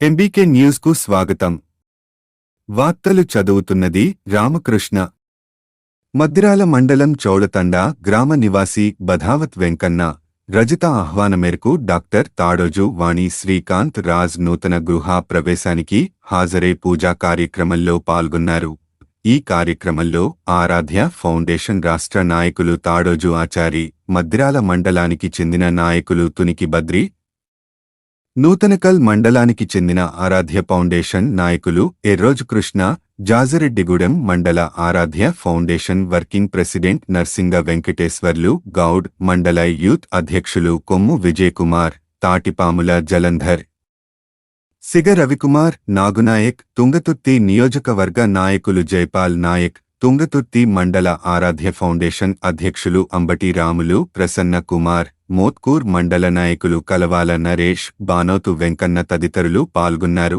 MBK న్యూస్కు స్వాగతం. వార్తలు చదువుతున్నది రామకృష్ణ. మద్దిరాల మండలం చౌడతండ గ్రామ నివాసి బధావత్ వెంకన్న రజిత ఆహ్వాన మేరకు డాక్టర్ తాడోజు వాణి శ్రీకాంత్ రాజ్ నూతన గృహ ప్రవేశానికి హాజరై పూజా కార్యక్రమంలో పాల్గొన్నారు. ఈ కార్యక్రమంలో ఆరాధ్య ఫౌండేషన్ రాష్ట్ర నాయకులు తాడోజు ఆచారి మద్రాల మండలానికి చెందిన నాయకులు తునికి బద్రి నూతనకల్ మండలానికి చెందిన ఆరాధ్య ఫౌండేషన్ నాయకులు ఎర్రోజ్ కృష్ణ జాజిరెడ్డిగూడెం మండల Aradhya foundation working president Narsinga Venkateswarlu Goud మండల యూత్ అధ్యక్షులు కొమ్ము విజయకుమార్ తాటిపాముల జలంధర్. సిగ రవికుమార్ నాగునాయక్ తుంగతుర్తి నియోజకవర్గ నాయకులు జైపాల్ నాయక్ తుంగతుర్తి మండల ఆరాధ్య ఫౌండేషన్ అధ్యక్షులు అంబటి రాములు ప్రసన్న కుమార్ మోత్కూర్ మండల నాయకులు కలవాల నరేష్ బానోతు వెంకన్న తదితరులు పాల్గొన్నారు.